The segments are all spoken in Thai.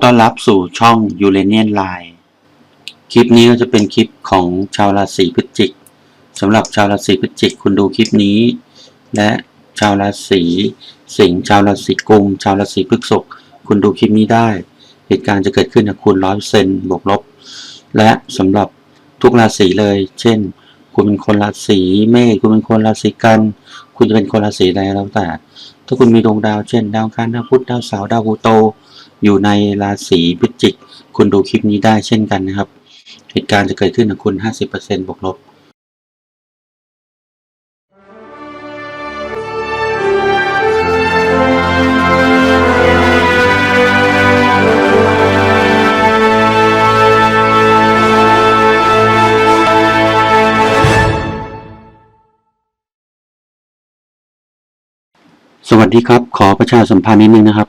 อต้อนรับสู่ช่อง u r a n i a n Line คลิปนี้ก็จะเป็นคลิปของชาวราศีพฤศจิกสำหรับชาวราศีพฤศจิกคุณดูคลิปนี้ และชาวราศีสิงห์ชาวราศีกุมชาวราศีพฤษภคุณดูคลิปนี้ได้ เหตุการณ์จะเกิดขึ้นกับคุณร้อยเซนบวกลบ และสำหรับทุกราศีเลย เช่น คุณเป็นคนราศีเมษคุณเป็นคนราศีกัน คุณจะเป็นคนราศีใดแล้วแต่ ถ้าคุณมีดวงดาวเช่น ดาวอังคารดาวพุธดาวเสาร์ดาวพลูโต อยู่ในราศีพฤศจิก คุณดูคลิปนี้ได้เช่นกันนะครับ เหตุการณ์จะเกิดขึ้นกับคุณ 50%บวกลบสวัสดีครับ ขอประชาสัมพันธ์นิดนึงนะครับ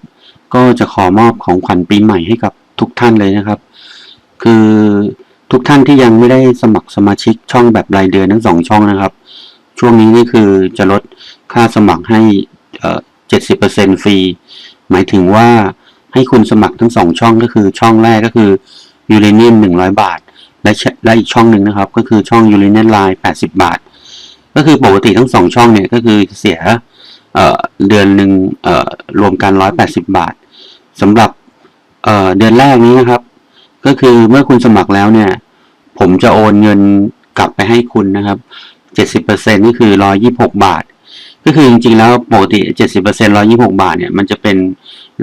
ก็จะขอมอบของขวัญปีใหม่ให้กับทุกท่านเลยนะครับ คือทุกท่านที่ยังไม่ได้สมัครสมาชิกช่องแบบรายเดือนทั้งสองช่องนะครับ ช่วงนี้นี่คือจะลดค่าสมัครให้เจ็ดสิบเปอร์เซ็นฟรี หมายถึงว่าให้คุณสมัครทั้งสองช่องก็คือช่องแรกก็คือยูเรเนียมหนึ่งร้อยบาท และและอีกช่องหนึ่งนะครับ ก็คือช่องยูเรเนียมไลน์แปดสิบบาท ก็คือปกติทั้งสองช่องเนี่ยก็คือเสียเเดือนหนึ่งรวมกันร้อยแปดสิบบาท สำหรับเเดือนแรกนี้นะครับ ก็คือเมื่อคุณสมัครแล้วเนี่ย ผมจะโอนเงินกลับไปให้คุณนะครับเจ็ดสิบเปอร์เซ็นนี่คือร้อยี่หกบาท ก็คือจริงๆแล้วปกติเจ็ดสิบเปอร์เซ็นร้อยี่หกบาทเนี่ยมันจะเป็น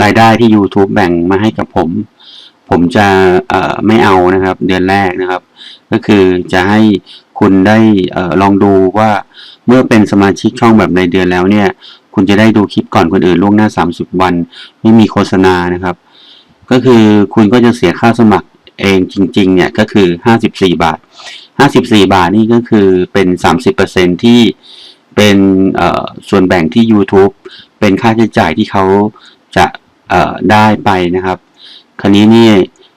รายได้ที่ YouTube แบ่งมาให้กับผม ผมจะไม่เอานะครับ เดือนแรกนะครับ ก็คือจะให้คุณได้ออลองดูว่าเมื่อเป็นสมาชิกช่องแบบรายเดือนแล้วเนี่ย คุณจะได้ดูคลิปก่อนคนอื่นล่วงหน้า 30 วัน ไม่มีโฆษณานะครับ ก็คือคุณก็จะเสียค่าสมัครเองจริง ๆ เนี่ยก็คือ 54 บาท 54 บาทนี่ก็คือเป็น 30%ที่เป็นเอ่อส่วนแบ่งที่ YouTube เป็นค่าใช้จ่ายที่เขาจะได้ไปนะครับ คราวนี้นี่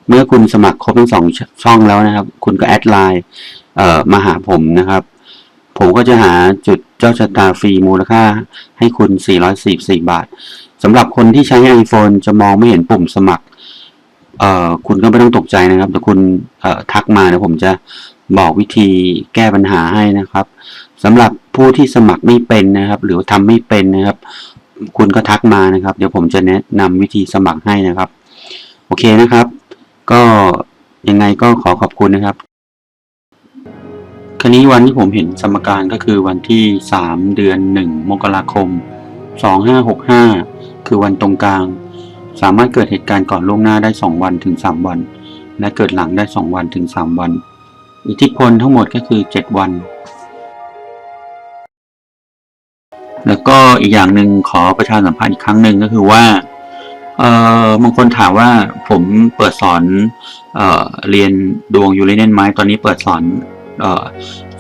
เมื่อคุณสมัครครบทั้งสองช่องแล้วนะครับ คุณก็แอดไลน์มาหาผมนะครับ ผมก็จะหาจุดเจ้าชะตาฟรีมูลค่าให้คุณ 444 บาทสำหรับคนที่ใช้ iPhone จะมองไม่เห็นปุ่มสมัคร เอ่อคุณก็ไม่ต้องตกใจนะครับแต่คุณเอ่อทักมาเดี๋ยวผมจะบอกวิธีแก้ปัญหาให้นะครับสำหรับผู้ที่สมัครไม่เป็นนะครับ หรือทำไม่เป็นนะครับ คุณก็ทักมานะครับ เดี๋ยวผมจะแนะนำวิธีสมัครให้นะครับ โอเคนะครับ ก็ยังไงก็ขอขอบคุณนะครับ คราวนี้วันที่ผมเห็นสมการก็คือวันที่ 3 เดือน 1 มกราคม 2565 คือวันตรงกลาง สามารถเกิดเหตุการณ์ก่อนล่วงหน้าได้ 2 วันถึง 3 วัน และเกิดหลังได้ 2 วันถึง 3 วัน อิทธิพลทั้งหมดก็คือ 7 วัน แล้วก็อีกอย่างหนึ่งขอประชาสัมพันธ์อีกครั้งหนึ่งก็คือว่าเอ่อบางคนถามว่าผมเปิดสอนเอ่อเรียนดวงยูเรเนียนไหมตอนนี้เปิดสอน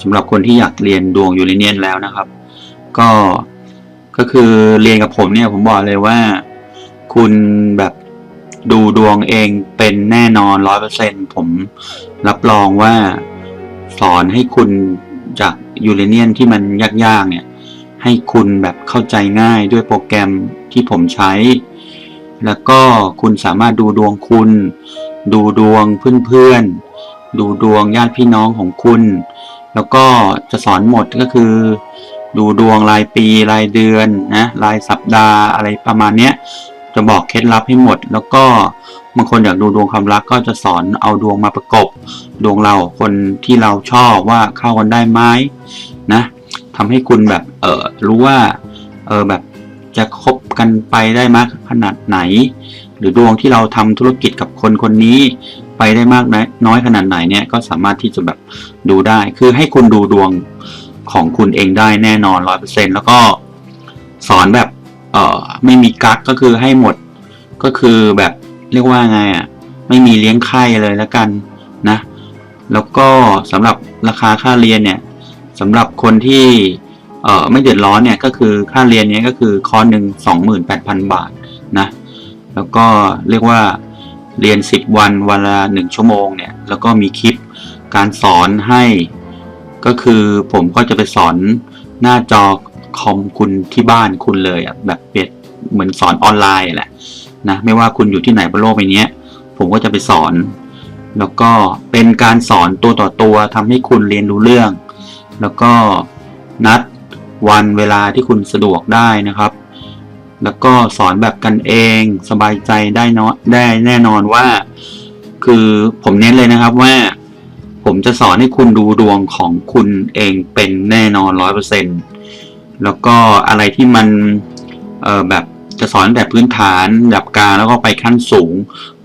สำหรับคนที่อยากเรียนดวงยูเรเนียนแล้วนะครับ ก็ก็คือเรียนกับผมเนี่ยผมบอกเลยว่าคุณแบบดูดวงเองเป็นแน่นอนร้อยเปอร์เซ็นผมรับรองว่าสอนให้คุณจากยูเรเนียนที่มันยากๆเนี่ย ให้คุณแบบเข้าใจง่ายด้วยโปรแกรมที่ผมใช้ แล้วก็คุณสามารถดูดวงคุณ ดูดวงเพื่อนๆ ดูดวงญาติพี่น้องของคุณ แล้วก็จะสอนหมดก็คือ ดูดวงรายปีรายเดือนนะรายสัปดาห์อะไรประมาณเนี้ยจะบอกเคล็ดลับให้หมด แล้วก็บางคนอยากดูดวงความรักก็จะสอนเอาดวงมาประกบ ดวงเราคนที่เราชอบว่าเข้ากันได้ไหมนะทำให้คุณแบบเออรู้ว่าเออแบบจะคบกันไปได้มากขนาดไหน หรือดวงที่เราทำธุรกิจกับคนคนนี้ ไปได้มากน้อยขนาดไหนเนี่ยก็สามารถที่จะแบบดูได้ คือให้คุณดูดวงของคุณเองได้แน่นอนร้อยเปอร์เซ็นแล้วก็สอนแบบเออไม่มีกักก็คือให้หมดก็คือแบบเรียกว่าไงอะไม่มีเลี้ยงไข้เลยแล้วกันนะ แล้วก็สำหรับราคาค่าเรียนเนี่ยสำหรับคนที่เออไม่เดือดร้อนเนี่ยก็คือค่าเรียนเนี้ยก็คือคอร์สหนึ่งสองหมื่นแปดพันบาทนะ แล้วก็เรียกว่า เรียนสิบวันวันละหนึ่งชั่วโมงเนี่ยแล้วก็มีคลิปการสอนให้ ก็คือผมก็จะไปสอนหน้าจอคอมคุณที่บ้านคุณเลยอะแบบเปรียบเหมือนสอนออนไลน์แหละนะไม่ว่าคุณอยู่ที่ไหนบนโลกใบนี้ผมก็จะไปสอน แล้วก็เป็นการสอนตัวต่อตัวทำให้คุณเรียนรู้เรื่อง แล้วก็นัดวันเวลาที่คุณสะดวกได้นะครับ แล้วก็สอนแบบกันเองสบายใจได้เนาะได้แน่นอนว่า คือผมเน้นเลยนะครับว่า ผมจะสอนให้คุณดูดวงของคุณเองเป็นแน่นอนร้อยเปอร์เซ็นแล้วก็อะไรที่มันเออแบบจะสอนแบบพื้นฐานระดับกลางแล้วก็ไปขั้นสูง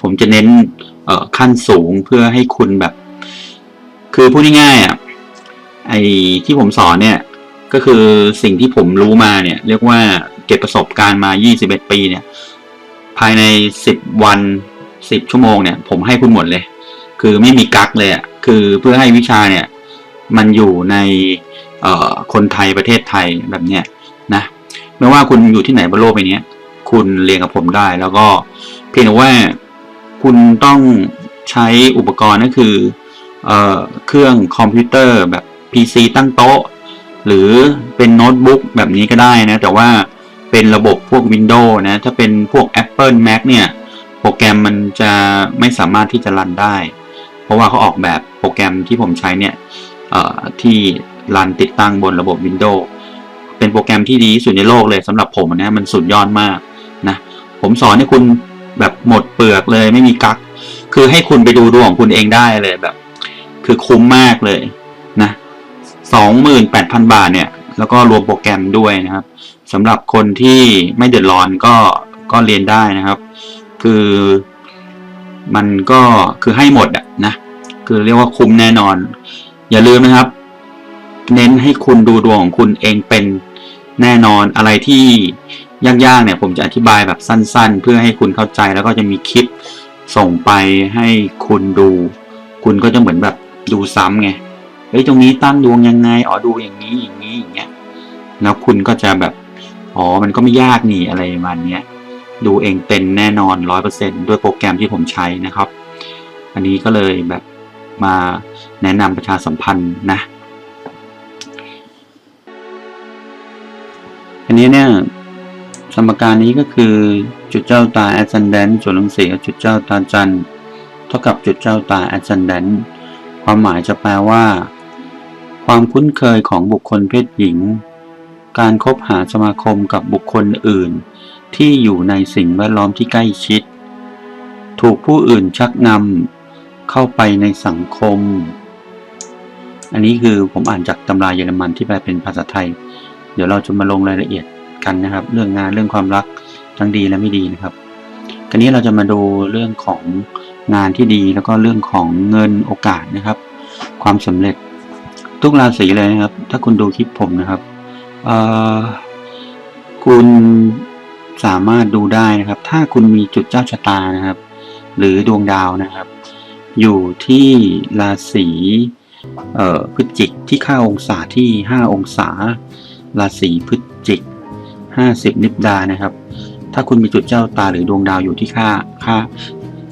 ผมจะเน้นเออขั้นสูงเพื่อให้คุณแบบ คือพูดง่ายๆอะไอที่ผมสอนเนี่ยก็คือสิ่งที่ผมรู้มาเนี่ย เรียกว่า เก็บประสบการณ์มา 21 ปีเนี่ย ภายใน 10 วัน 10 ชั่วโมงเนี่ย ผมให้คุณหมดเลย คือไม่มีกักเลยอะคือเพื่อให้วิชาเนี่ย มันอยู่ในคนไทยประเทศไทยแบบเนี้ยนะไม่ว่าคุณอยู่ที่ไหนบนโลกใบเนี้ยคุณเรียนกับผมได้ แล้วก็เพียงแต่ว่าคุณต้องใช้อุปกรณ์ก็คือเอเครื่องคอมพิวเตอร์แบบ PC ตั้งโต๊ะ หรือเป็นโน้ตบุ๊กแบบนี้ก็ได้นะ แต่ว่า เป็นระบบพวก Windows นะ ถ้าเป็นพวก Apple Mac เนี่ย โปรแกรมมันจะไม่สามารถที่จะรันได้ เพราะว่าเขาออกแบบโปรแกรมที่ผมใช้เนี่ยที่รันติดตั้งบนระบบ Windows เป็นโปรแกรมที่ดีที่สุดในโลกเลยสำหรับผมนะมันสุดยอดมากนะผมสอนให้คุณแบบหมดเปลือกเลยไม่มีกักคือให้คุณไปดูดวงของคุณเองได้เลยแบบ คือคุ้มมากเลยนะสองหมื่นแปดพันบาทเนี่ย แล้วก็รวมโปรแกรมด้วยนะครับ สำหรับคนที่ไม่เดือดร้อนก็ก็เรียนได้นะครับ คือมันก็คือให้หมดอะนะคือเรียกว่าคุ้มแน่นอน อย่าลืมนะครับ เน้นให้คุณดูดวงของคุณเองเป็นแน่นอนอะไรที่ยากๆเนี่ยผมจะอธิบายแบบสั้น ๆ เพื่อให้คุณเข้าใจแล้วก็จะมีคลิปส่งไปให้คุณดู คุณก็จะเหมือนแบบดูซ้ำไงเฮ้ยตรงนี้ตั้งดวงยังไงอ๋อดูอย่างนี้อย่างนี้อย่างเงี้ยแล้วคุณก็จะแบบ อ๋อ มันก็ไม่ยากนี่อะไรประมาณนี้ดูเองเป็นแน่นอนร้อยเปอร์เซ็นด้วยโปรแกรมที่ผมใช้นะครับ อันนี้ก็เลยแบบมาแนะนำประชาสัมพันธ์นะ อันนี้เนี่ยสมการนี้ก็คือจุดเจ้าตา ascendant ส่วนหนังสีกับจุดเจ้าตาจันทร์เท่ากับจุดเจ้าตา ascendant ความหมายจะแปลว่า ความคุ้นเคยของบุคคลเพศหญิง การคบหาสมาคมกับบุคคลอื่น ที่อยู่ในสิ่งแวดล้อมที่ใกล้ชิด ถูกผู้อื่นชักนำเข้าไปในสังคม อันนี้คือผมอ่านจากตำราเยอรมันที่แปลเป็นภาษาไทย เดี๋ยวเราจะมาลงรายละเอียดกันนะครับ เรื่องงานเรื่องความรักทั้งดีและไม่ดีนะครับคราวนี้เราจะมาดูเรื่องของงานที่ดีแล้วก็เรื่องของเงินโอกาสนะครับ ความสำเร็จทุกราศีเลยนะครับ ถ้าคุณดูคลิปผมนะครับ คุณสามารถดูได้นะครับ ถ้าคุณมีจุดเจ้าชะตานะครับ หรือดวงดาวนะครับ อยู่ที่ราศีพฤศจิกที่ค่าองศาที่ 5 องศา ราศีพฤศจิก 50 นิบดานะครับ ถ้าคุณมีจุดเจ้าตาหรือดวงดาวอยู่ที่ค่าค่า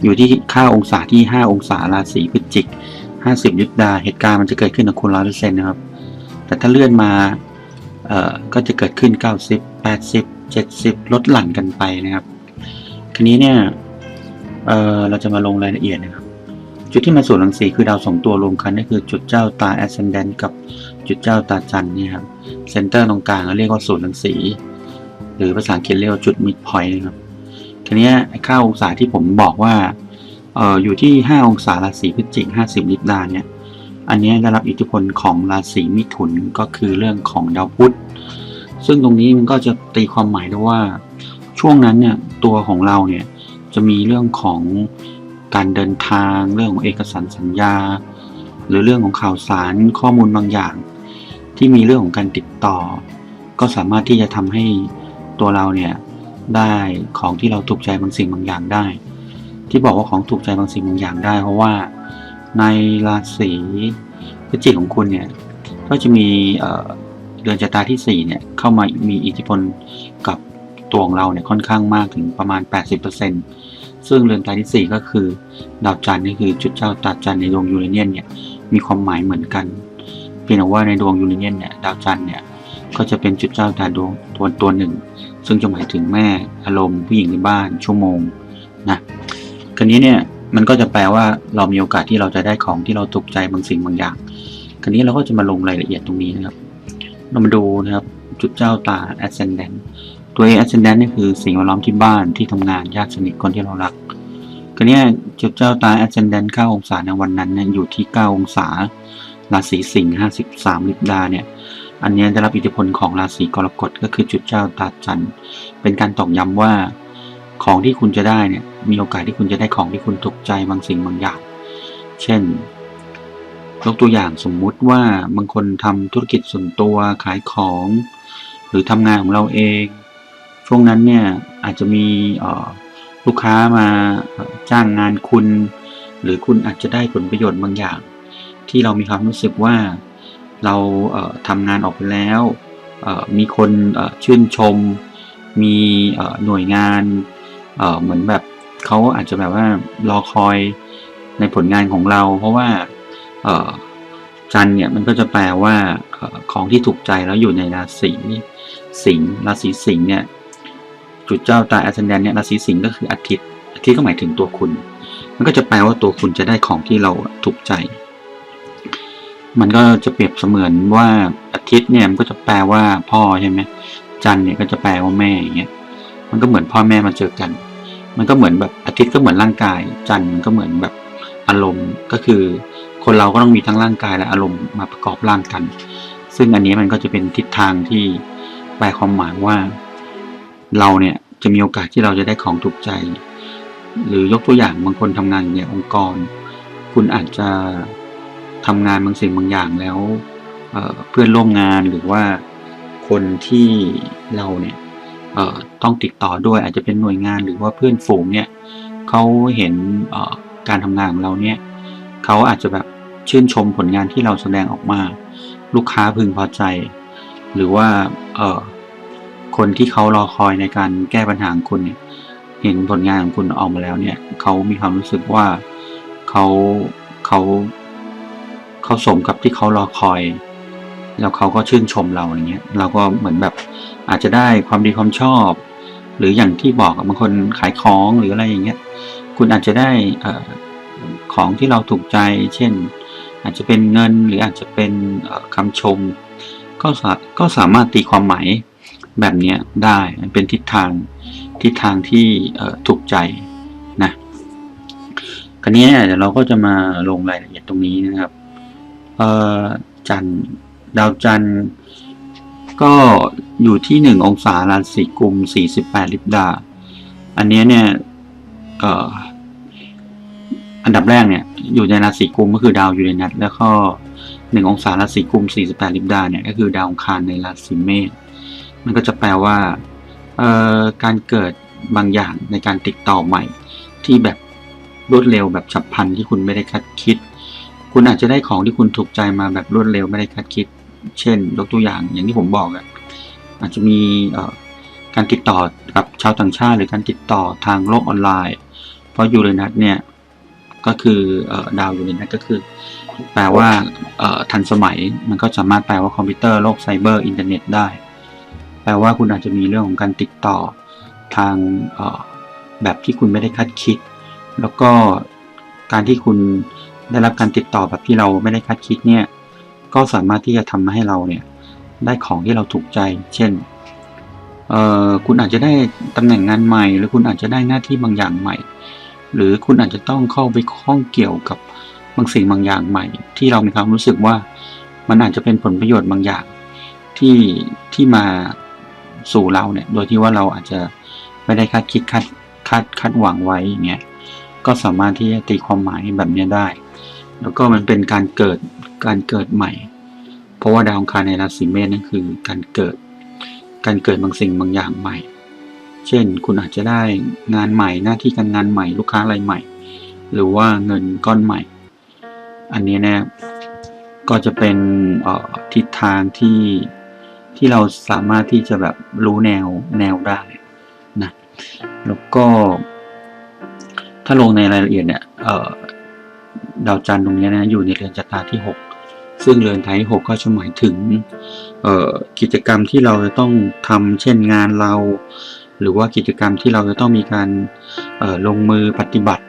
อยู่ที่ค่าองศาที่ 5 องศาราศีพฤศจิก 50 นิบดา เหตุการณ์มันจะเกิดขึ้นกับคุณร้อยเปอร์เซ็นต์นะครับ แต่ถ้าเลื่อนมา ก็จะเกิดขึ้น 90 80 70 ลดหลั่นกันไปนะครับทีนี้เนี่ยเเราจะมาลงรายละเอียดนะครับ จุดที่มาสู่รังสีคือดาวสองตัวรวมกันนั่คือจุดเจ้าตา ascendant กับจุดเจ้าตาจันนี่ครับเซนเตอร์ตรงกลางเราเรียกว่าศูนย์รังสี หรือภาษาอังกฤษเรียกว่าจุด mid point นะครับทีนี้ไอ้ค่าองศาที่ผมบอกว่าอออยู่ที่ 5 องศาราศีพฤศจิก50 ลิบดาเนี่ย อันนี้ได้รับอิทธิพลของราศีมิถุนก็คือเรื่องของดาวพุธ ซึ่งตรงนี้มันก็จะตีความหมายได้ว่า ช่วงนั้นเนี่ยตัวของเราเนี่ยจะมีเรื่องของการเดินทางเรื่องของเอกสารสัญญา หรือเรื่องของข่าวสารข้อมูลบางอย่าง ที่มีเรื่องของการติดต่อ ก็สามารถที่จะทำให้ตัวเราเนี่ยได้ของที่เราถูกใจบางสิ่งบางอย่างได้ ที่บอกว่าของถูกใจบางสิ่งบางอย่างได้ เพราะว่า ในราศีพฤศจิกของคุณเนี่ยก็จะมีเอ่อเดือนชะตาที่4เนี่ยเข้ามามีอิทธิพลกับตัวของเราเนี่ยค่อนข้างมากถึงประมาณ 80%ซึ่งเรือนชะตาที่ 4 ก็คือ ดาวจันทร์นี่คือจุดเจ้าตาจันทร์ในดวงยูเรเนียนเนี่ยมีความหมายเหมือนกันเพียงแต่ว่าในดวงยูเรเนียนเนี่ยดาวจันทร์เนี่ยก็จะเป็นจุดเจ้าตาดวงตัวตัวหนึ่ง ซึ่งจะหมายถึงแม่อารมณ์ผู้หญิงในบ้านชั่วโมงนะคราวนี้เนี่ย มันก็จะแปลว่าเรามีโอกาสที่เราจะได้ของที่เราถูกใจบางสิ่งบางอย่าง คราวนี้เราก็จะมาลงรายละเอียดตรงนี้นะครับ เรามาดูนะครับจุดเจ้าตา ascendant ตัว ascendant นี่คือสิ่งแวดล้อมที่บ้านที่ทำงานญาติสนิทคนที่เรารักคราวนี้จุดเจ้าตา ascendant 9องศาในวันนั้นเนี่ยอยู่ที่ 9 องศา ราศีสิงห์53ลิบดาเนี่ยอันนี้ยได้รับอิทธิพลของราศีกรกฎก็คือจุดเจ้าตาจันทร์เป็นการตอกย้ำว่า ของที่คุณจะได้เนี่ยมีโอกาสที่คุณจะได้ของที่คุณถูกใจบางสิ่งบางอย่าง เช่น ยกตัวอย่างสมมุติว่าบางคนทำธุรกิจส่วนตัวขายของ หรือทำงานของเราเอง ช่วงนั้นเนี่ยอาจจะมีลูกค้ามาจ้างงานคุณ หรือคุณอาจจะได้ผลประโยชน์บางอย่าง ที่เรามีความรู้สึกว่าเราเอ่อทำงานออกไปแล้วมีคนชื่นชม มีหน่วยงาน เออเหมือนแบบเขาอาจจะแบบว่ารอคอยในผลงานของเรา เพราะว่าเออจันเนี่ยมันก็จะแปลว่าออของที่ถูกใจแล้วอยู่ในราศีสิงห์ราศีสิงห์เนี่ยจุดเจ้าตาอัสเซนแดนเนี่ยราศีสิงห์ก็คืออาทิตย์อาทิตย์ก็หมายถึงตัวคุณ มันก็จะแปลว่าตัวคุณจะได้ของที่เราถูกใจ มันก็จะเปรียบเสมือนว่าอาทิตย์เนี่ยมันก็จะแปลว่าพ่อใช่ไหมจันเนี่ยก็จะแปลว่าแม่อย่างเงี้ย มันก็เหมือนพ่อแม่มาเจอกัน มันก็เหมือนแบบอาทิตย์ก็เหมือนร่างกาย จันทร์มันก็เหมือนแบบอารมณ์ก็คือ คนเราก็ต้องมีทั้งร่างกายและอารมณ์มาประกอบร่างกัน ซึ่งอันนี้มันก็จะเป็นทิศทางที่แปลความหมายว่า เราเนี่ยจะมีโอกาสที่เราจะได้ของถูกใจ หรือยกตัวอย่างบางคนทำงานอยู่ในองค์กร คุณอาจจะทำงานบางสิ่งบางอย่างแล้วเเพื่อนร่วมงานหรือว่าคนที่เราเนี่ย ต้องติดต่อด้วยอาจจะเป็นหน่วยงานหรือว่าเพื่อนฝูงเนี่ยเขาเห็นการทำงานของเราเนี่ยเขาอาจจะแบบชื่นชมผลงานที่เราแสดงออกมา ลูกค้าพึงพอใจ หรือว่าคนที่เขารอคอยในการแก้ปัญหาของคุณเนี่ยเห็นผลงานของคุณออกมาแล้วเนี่ยเขามีความรู้สึกว่าเขาเขาเขาสมกับที่เขารอคอย แล้วเขาก็ชื่นชมเราอย่างเงี้ย เราก็เหมือนแบบอาจจะได้ความดีความชอบ หรืออย่างที่บอกบางคนขายของหรืออะไรอย่างเงี้ย คุณอาจจะได้ของที่เราถูกใจ เช่น อาจจะเป็นเงินหรืออาจจะเป็นเอ่อคำชม ก็สาก็สามารถตีความหมายแบบเนี้ยได้มันเป็นทิศทางทิศทางที่ถูกใจนะคราวนี้เดี๋ยวเราก็จะมาลงรายละเอียดตรงนี้นะครับจันทร์ ดาวจันทร์ก็อยู่ที่หนึ่งองศาราศีกุมสี่สิบแปดลิบดา อันนี้เนี่ยอันดับแรกเนี่ย อยู่ในราศีกุมก็คือดาวยูเรนัสแล้วก็หนึ่งองศาราศีกุมสี่สิบแปดลิบดาเนี่ยก็คือดาวองคารในราศีเมษมันก็จะแปลว่าการเกิดบางอย่างในการติดต่อใหม่ ที่แบบรวดเร็วแบบฉับพลันที่คุณไม่ได้คาดคิด คุณอาจจะได้ของที่คุณถูกใจมาแบบรวดเร็วไม่ได้คาดคิด เช่นยกตัวอย่างอย่างที่ผมบอกอะอาจจะมีการติดต่อกับชาวต่างชาติหรือการติดต่อทางโลกออนไลน์ เพราะยูเรนัสเนี่ยก็คืออดาวยูเรนัสก็คือ แปลว่าทันสมัยมันก็สามารถแปลว่าคอมพิวเตอร์โลกไซเบอร์อินเทอร์เน็ตได้ แปลว่าคุณอาจจะมีเรื่องของการติดต่อทางแบบที่คุณไม่ได้คาดคิด แล้วก็การที่คุณได้รับการติดต่อแบบที่เราไม่ได้คาดคิดเนี่ย ก็สามารถที่จะทำให้เราเนี่ยได้ของที่เราถูกใจ เช่นเออคุณอาจจะได้ตำแหน่งงานใหม่ หรือคุณอาจจะได้หน้าที่บางอย่างใหม่ หรือคุณอาจจะต้องเข้าไปข้องเกี่ยวกับบางสิ่งบางอย่างใหม่ ที่เรามีความรู้สึกว่ามันอาจจะเป็นผลประโยชน์บางอย่างที่ที่มาสู่เราเนี่ยโดยที่ว่าเราอาจจะไม่ได้คาดคิดคาดคาดคาดหวังไว้อย่างเงี้ยก็สามารถที่จะตีความหมายแบบนี้ได้ แล้วก็มันเป็นการเกิด การเกิดใหม่ เพราะว่าดาวอังคารในราศีเมษนั่นคือการเกิด การเกิดบางสิ่งบางอย่างใหม่ เช่น คุณอาจจะได้งานใหม่หน้าที่การงานใหม่ลูกค้ารายใหม่ หรือว่าเงินก้อนใหม่ อันนี้เนี่ยก็จะเป็นออทิศทางที่ที่เราสามารถที่จะแบบรู้แนวแนวได้นะแล้วก็ถ้าลงในรายละเอียดเนี่ยเดาวจันทร์ตรงนี้นะอยู่ในเรือนชะตาที่ 6 ซึ่งเรือนไทย6ก็จะหมายถึงกิจกรรมที่เราจะต้องทำเช่นงานเรา หรือว่ากิจกรรมที่เราจะต้องมีการลงมือปฏิบัติ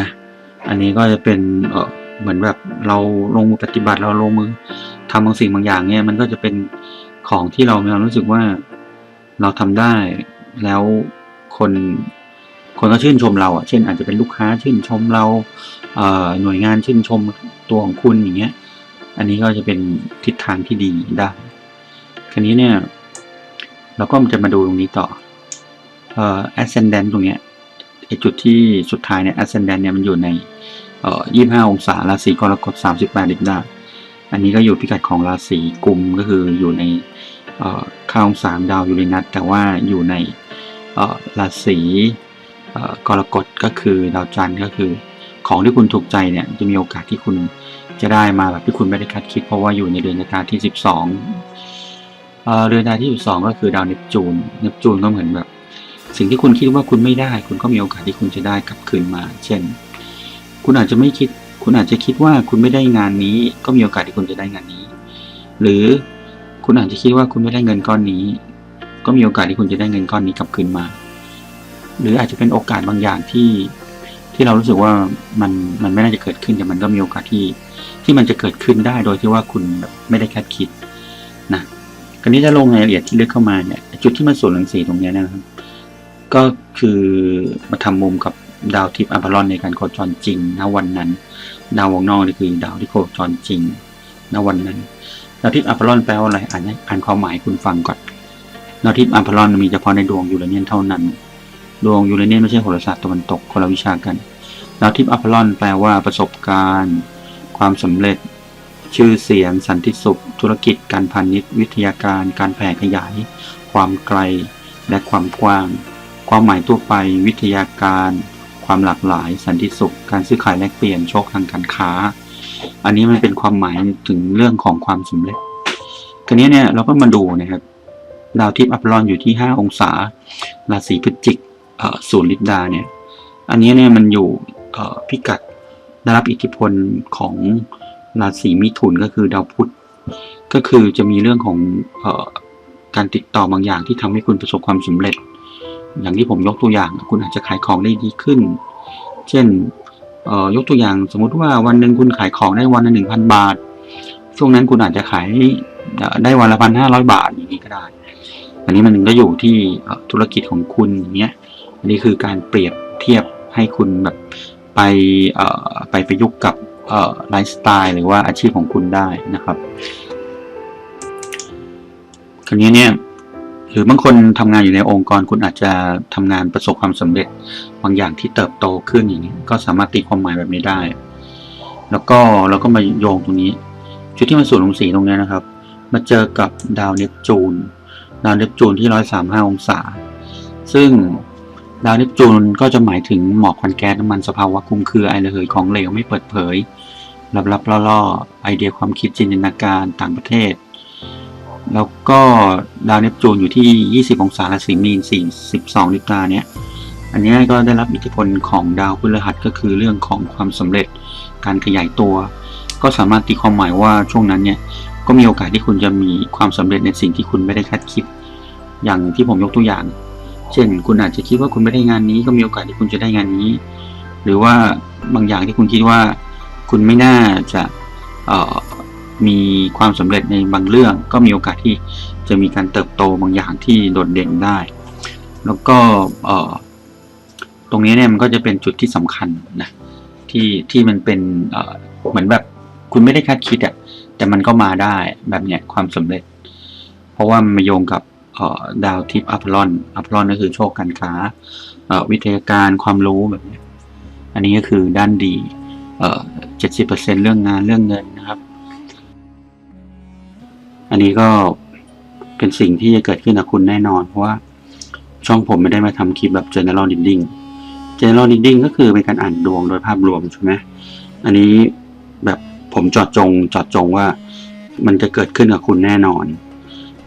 นะอันนี้ก็จะเป็นเหมือนแบบเราลงมือปฏิบัติเราลงมือทำบางสิ่งบางอย่างเนี่ยมันก็จะเป็นของที่เรามีความรู้สึกว่าเราทำได้แล้วคนคนก็ชื่นชมเราอะ เช่นอาจจะเป็นลูกค้าชื่นชมเราเหน่วยงานชื่นชมตัวของคุณอย่างเงี้ย อันนี้ก็จะเป็นทิศทางที่ดีได้คราวนี้เนี่ยเราก็จะมาดูตรงนี้ต่อเอ่อ ascendant ตรงเนี้ยไอจุดที่สุดท้ายเนี่ย ascendant เนี่ยมันอยู่ในเอ่อ25 องศาราศีกรกฎ38ดิบดาอันนี้ก็อยู่พิกัดของราศีกุมก็คืออยู่ในเอ่อข้าองศาดาวยูเรนัสแต่ว่าอยู่ในเอ่อราศีเอ่อกรกฎก็คือดาวจันทร์ก็คือ ของที่คุณถูกใจเนี่ยจะมีโอกาสที่คุณ จะได้มาแบบที่คุณไม่ได้คาดคิด เพราะว่าอยู่ในเดือนชะตาที่ 12เอ่อเรือนดาที่ 12 ก็คือดาวเนปจูน เนปจูนก็เหมือนแบบ สิ่งที่คุณคิดว่าคุณไม่ได้ คุณก็มีโอกาสที่คุณจะได้กลับคืนมา เช่น คุณอาจจะไม่คิด คุณอาจจะคิดว่าคุณไม่ได้งานนี้ ก็มีโอกาสที่คุณจะได้งานนี้ หรือคุณอาจจะคิดว่าคุณไม่ได้เงินก้อนนี้ ก็มีโอกาสที่คุณจะได้เงินก้อนนี้กลับคืนมา หรืออาจจะเป็นโอกาสบางอย่างที่ ที่เรารู้สึกว่ามันมันไม่น่าจะเกิดขึ้นแต่มันก็มีโอกาสที่ที่มันจะเกิดขึ้นได้โดยที่ว่าคุณแบบไม่ได้คาดคิดนะคราวนี้จะลงรายละเอียดที่เลึกเข้ามาเนี่ยจุดที่มันส่วนรังสีตรงนี้นะครับ ก็คือมาทำมุมกับดาวทิพย์อัปพลอนในการโคจรจริงณวันนั้น ดาววงนอกนี่คือดาวที่โคจรจริงณวันนั้นดาวทิพย์อัปพลอนแปลว่าอะไรอ่านให้อ่านความหมายคุณฟังก่อนดาวทิพย์อัปพลอนมีเฉพาะในดวงอยูเรเนียนเท่านั้น ดวงยูเรเนียนไม่ใช่โหราศาสตร์ตะวันตกคนละวิชากันดาวทิพย์อัปพลอนแปลว่าประสบการณ์ ความสำเร็จ ชื่อเสียง สันติสุข ธุรกิจการพาณิชย์วิทยาการ การแผ่ขยาย ความไกล และความกว้าง ความหมายทั่วไป วิทยาการ ความหลากหลาย สันติสุข การซื้อขายแลกเปลี่ยนโชคทางการค้า อันนี้มันเป็นความหมายถึงเรื่องของความสำเร็จคราวนี้เนี่ยเราก็มาดูนะครับดาวทิพย์อัปลอนอยู่ที่ 5 องศา ราศีพฤศจิก ศูนย์ลิบดาเนี่ย อันนี้เนี่ยมันอยู่พิกัดได้รับอิทธิพลของราศีมิถุนก็คือดาวพุธ ก็คือจะมีเรื่องของออการติดต่อบางอย่างที่ทำให้คุณประสบความสำเร็จ อย่างที่ผมยกตัวอย่าง คุณอาจจะขายของได้ดีขึ้น เช่นยกตัวอย่างสมมุติว่าวันหนึ่งคุณขายของได้วันละหนึ่งพันบาท ช่วงนั้นคุณอาจจะขายได้วันละพันห้าร้อยบาทอย่างนี้ก็ได้ อันนี้มันก็อยู่ที่ธุรกิจของคุณอย่างเงี้ย อันนี้คือการเปรียบเทียบให้คุณแบบไปไปประยุกต์กับไลฟ์สไตล์หรือว่าอาชีพของคุณได้นะครับคราวนี้เนี่ยหรือบางคนทำงานอยู่ในองค์กรคุณอาจจะทำงานประสบความสำเร็จบางอย่างที่เติบโตขึ้นอย่างนี้ก็สามารถตีความหมายแบบนี้ได้ แล้วก็เราก็มาโยงตรงนี้ จุดที่มันสูงลงสีตรงนี้นะครับ มาเจอกับดาวเนปจูน ดาวเนปจูนที่ร้อยสามห้าองศา ซึ่ง ดาวเนปจูนก็จะหมายถึงหมอกควันแก๊สน้ำมันสภาวะคุมคือไอระเหยของเหลวไม่เปิดเผยลับๆล่อๆไอเดียความคิดจินตนาการต่างประเทศ แล้วก็ดาวเนปจูนอยู่ที่ 20 องศาราศีมีน42ลิบดาเนี่ยอันนี้ก็ได้รับอิทธิพลของดาวพฤหัสก็คือเรื่องของความสำเร็จการขยายตัว ก็สามารถตีความหมายว่าช่วงนั้นเนี่ยก็มีโอกาสที่คุณจะมีความสำเร็จในสิ่งที่คุณไม่ได้คาดคิด อย่างที่ผมยกตัวอย่าง เช่น คุณอาจจะคิดว่าคุณไม่ได้งานนี้ก็มีโอกาสที่คุณจะได้งานนี้ หรือว่าบางอย่างที่คุณคิดว่า คุณไม่น่าจะมีความสำเร็จในบางเรื่อง ก็มีโอกาสที่จะมีการเติบโตบางอย่างที่โดดเด่นได้ แล้วก็ตรงนี้เนี่ยมันก็จะเป็นจุดที่สำคัญนะที่ที่มันเป็นเหมือนแบบคุณไม่ได้คาดคิดอะแต่มันก็มาได้แบบเนี้ยความสำเร็จ เพราะว่ามันมาโยงกับ ดาวทิพย์อัพลอนอัพลอนก็คือโชคการค้าวิทยาการความรู้แบบนี้อันนี้ก็คือด้านดีเจ็ดสิบเปอร์เซ็นเรื่องงานเรื่องเงินนะครับ อันนี้ก็เป็นสิ่งที่จะเกิดขึ้นกับคุณแน่นอน เพราะว่าช่องผมไม่ได้มาทำคลิปแบบ general reading general reading ก็คือเป็นการอ่านดวงโดยภาพรวมใช่ไหมอันนี้แบบผมจอดจงจอดจงว่ามันจะเกิดขึ้นกับคุณแน่นอน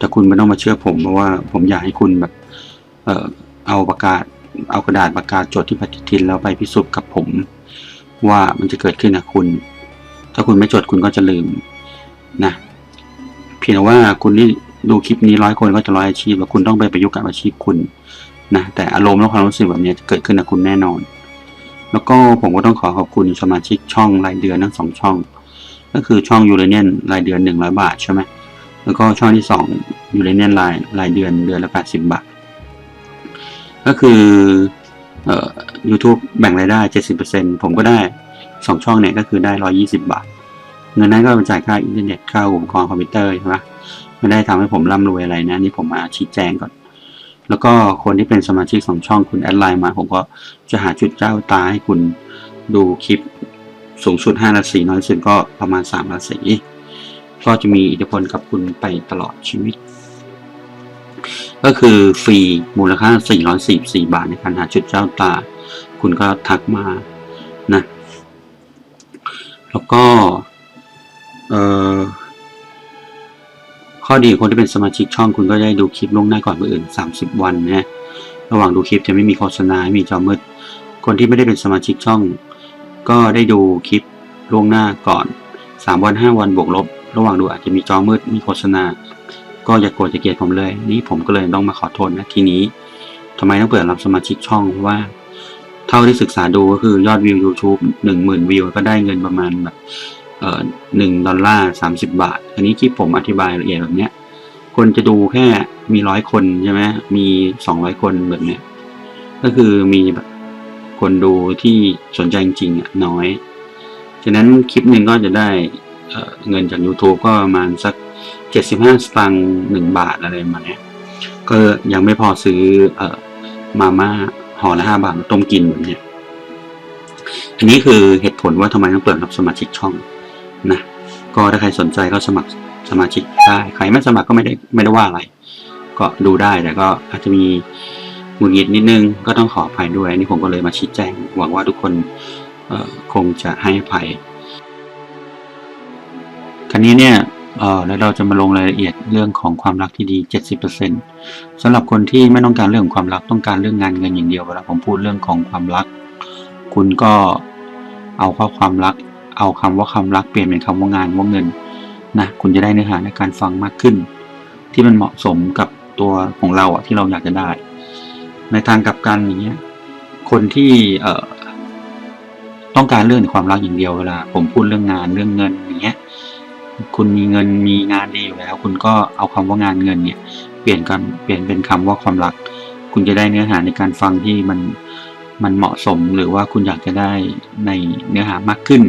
แต่คุณไม่ต้องมาเชื่อผมเพราะว่าผมอยากให้คุณแบบเออเอาประกาศ เอากระดาษประกาศจดที่ปฏิทินแล้วไปพิสูจน์กับผม ว่ามันจะเกิดขึ้นกับคุณ ถ้าคุณไม่จดคุณก็จะลืมนะเพียงแต่ว่าคุณที่ดูคลิปนี้ร้อยคนก็จะร้อยอาชีพแล้วคุณต้องไปประยุกต์กับอาชีพคุณนะแต่อารมณ์และความรู้สึกแบบนี้จะเกิดขึ้นกับคุณแน่นอน แล้วก็ผมก็ต้องขอขอบคุณสมาชิกช่องรายเดือนทั้งสองช่อง ก็คือช่องยูเรเนียนรายเดือนหนึ่งร้อยบาทใช่ไหม แล้วก็ช่องที่สองยูเรเนียนรายรายเดือนเดือนละแปดสิบบาท ก็คือเอ่อ YouTube แบ่งรายได้เจ็ดสิบเปอร์เซ็นผมก็ได้สองช่องเนี่ยก็คือได้ร้อยี่สิบาท เงินนั้นก็เป็นจ่ายค่าอินเทอร์เน็ตค่าอุปกรณ์คอมพิวเตอร์ใช่ไหมไม่ได้ทำให้ผมร่ำรวยอะไรนะนี่ผมมาชี้แจงก่อน แล้วก็คนที่เป็นสมาชิกสองช่องคุณแอดไลน์มา ผมก็จะหาจุดเจ้าตาให้คุณดูคลิปสูงสุด5นาทีน้อยสุดก็ประมาณ3นาที ก็จะมีอิทธิพลกับคุณไปตลอดชีวิต ก็คือฟรีมูลค่า 444 บาทในการหาจุดเจ้าตา คุณก็ทักมานะแล้วก็ข้อดีคนที่เป็นสมาชิกช่องคุณก็ได้ดูคลิปล่วงหน้าก่อนคนอื่น 30 วันนะระหว่างดูคลิปจะไม่มีโฆษณาไม่มีจอมืด คนที่ไม่ได้เป็นสมาชิกช่อง ก็ได้ดูคลิปล่วงหน้าก่อน 3 วัน 5 วันบวกลบ ระหว่างดูอาจจะมีจอมืดมีโฆษณา ก็อย่าโกรธอย่าเกลียดผมเลย นี่ผมก็เลยต้องมาขอโทษนะทีนี้ทำไมต้องเปิดรับสมาชิกช่องเพราะว่า เท่าที่ศึกษาดูก็คือยอดวิว YouTube หนึ่งหมื่นวิวก็ได้เงินประมาณแบบเอ่อหนึ่งดอลลาร์สามสิบบาท อันนี้ที่ผมอธิบายละเอียดแบบเนี้ยคนจะดูแค่มีร้อยคนใช่ไหมมีสองร้อยคนแบบเนี้ยก็คือมีแบบคนดูที่สนใจจริงๆอะน้อย ฉะนั้นคลิปหนึ่งก็จะได้ เงินจาก YouTube ก็ประมาณสักเจ็ดสิบห้าสตางค์หนึ่งบาทอะไรมาเนี้ยก็ยังไม่พอซื้อเอมาม่าห่อละห้าบาทมาต้มกินแบบเนี้ยอันนี้คือเหตุผลว่าทำไมต้องเปิดรับสมาชิกช่องนะก็ถ้าใครสนใจก็สมัครสมาชิกได้ใครไม่สมัครก็ไม่ได้ไม่ได้ว่าอะไร ก็ดูได้แต่ก็อาจจะมีหงุดหงิดนิดนึงก็ต้องขออภัยด้วยนี่ผมก็เลยมาชี้แจง หวังว่าทุกคนคงจะให้อภัย คราวนี้เนี่ยเออแล้วเราจะมาลงรายละเอียดเรื่องของความรักที่ดี 70%สำหรับคนที่ไม่ต้องการเรื่องความรักต้องการเรื่องงานเงินอย่างเดียวเวลาผมพูดเรื่องของความรัก คุณก็เอาข้อความรัก เอาคำว่าความรักเปลี่ยนเป็นคำว่างานว่าเงินนะคุณจะได้เนื้อหาในการฟังมากขึ้น ที่มันเหมาะสมกับตัวของเราอะที่เราอยากจะได้ ในทางกลับกันอย่างเงี้ยคนที่เอ่อต้องการเรื่องความรักอย่างเดียวเวลาผมพูดเรื่องงานเรื่องเงินอย่างเงี้ย คุณมีเงินมีงานดีอยู่แล้ว คุณก็เอาคำว่างานเงินเนี่ย เปลี่ยนกันเปลี่ยนเป็นคำว่าความรัก คุณจะได้เนื้อหาในการฟังที่มันมันเหมาะสมหรือว่าคุณอยากจะได้ในเนื้อหามากขึ้น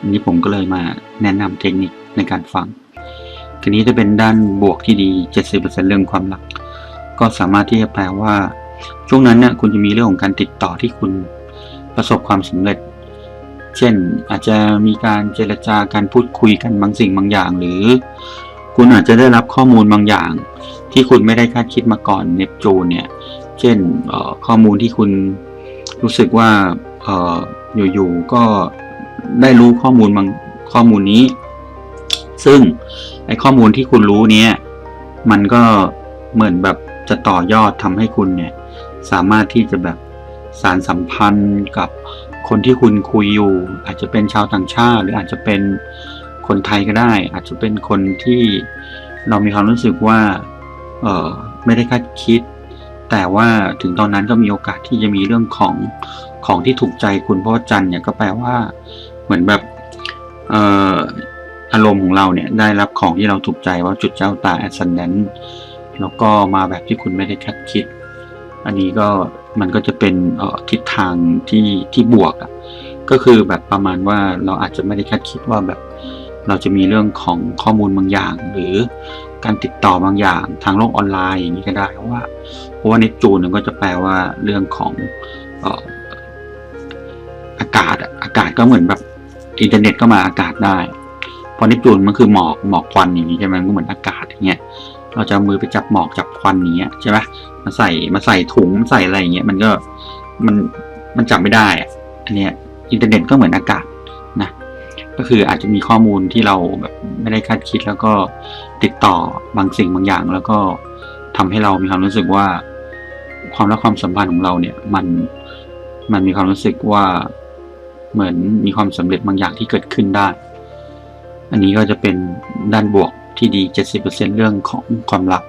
อันนี้ผมก็เลยมาแนะนำเทคนิคในการฟังทีนี้จะเป็นด้านบวกที่ดี 70%เรื่องความรัก ก็สามารถที่จะแปลว่า ช่วงนั้นเนี่ยคุณจะมีเรื่องของการติดต่อที่คุณประสบความสำเร็จ เช่นอาจจะมีการเจรจาการพูดคุยกันบางสิ่งบางอย่าง หรือ คุณอาจจะได้รับข้อมูลบางอย่าง ที่คุณไม่ได้คาดคิดมาก่อนเนปจูนเนี่ย เช่นข้อมูลที่คุณรู้สึกว่าอออยู่ๆก็ได้รู้ข้อมูลบางข้อมูลนี้ ซึ่งไอ้ข้อมูลที่คุณรู้เนี้ยมันก็เหมือนแบบจะต่อยอดทำให้คุณเนี่ย สามารถที่จะแบบสารสัมพันธ์กับ คนที่คุณคุยอยู่ อาจจะเป็นชาวต่างชาติ หรืออาจจะเป็นคนไทยก็ได้ อาจจะเป็นคนที่เรามีความรู้สึกว่าเออไม่ได้คาดคิด แต่ว่าถึงตอนนั้นก็มีโอกาสที่จะมีเรื่องของของที่ถูกใจคุณเพราะจันเนี่ยก็แปลว่าเหมือนแบบเอ่ออารมณ์ของเราเนี่ยได้รับของที่เราถูกใจว่าจุดเจ้าตา ascendant แล้วก็มาแบบที่คุณไม่ได้คาดคิด อันนี้ก็ มันก็จะเป็นออทิศทางที่ที่บวกอะ่ะก็คือแบบประมาณว่าเราอาจจะไม่ได้คาดคิดว่าแบบเราจะมีเรื่องของข้อมูลบางอย่าง หรือการติดต่อบางอย่างทางโลกออนไลน์อย่างนี้ก็ได้เพราะว่าเพราะว่าเนปจูนเนี่ยก็จะแปลว่าเรื่องของออากาศอะอากาศก็เหมือนแบบอินเทอร์เน็ตก็มาอากาศได้เพราะเนปจูนมันคือหมอกหมอกควันอย่างนี้ใช่ไหมมันก็เหมือนอากาศอย่างเงี้ยเราจะมือไปจับหมอกจับ ควันอย่างเงี้ใช่ไหมมาใส่มาใส่ถุงใส่อะไรอย่างเงี้ยมันก็มันมันจับไม่ได้อะอันเนี้ยอินเทอร์เน็ตก็เหมือนอากาศนะก็คืออาจจะมีข้อมูลที่เราแบบไม่ได้คาดคิดแล้วก็ติดต่อบางสิ่งบางอย่าง แล้วก็ทำให้เรามีความรู้สึกว่า ความรักความสัมพันธ์ของเราเนี่ย มันมันมีความรู้สึกว่าเหมือนมีความสำเร็จบางอย่างที่เกิดขึ้นได้ อันนี้ก็จะเป็นด้านบวกที่ดี 70%เรื่องของความรัก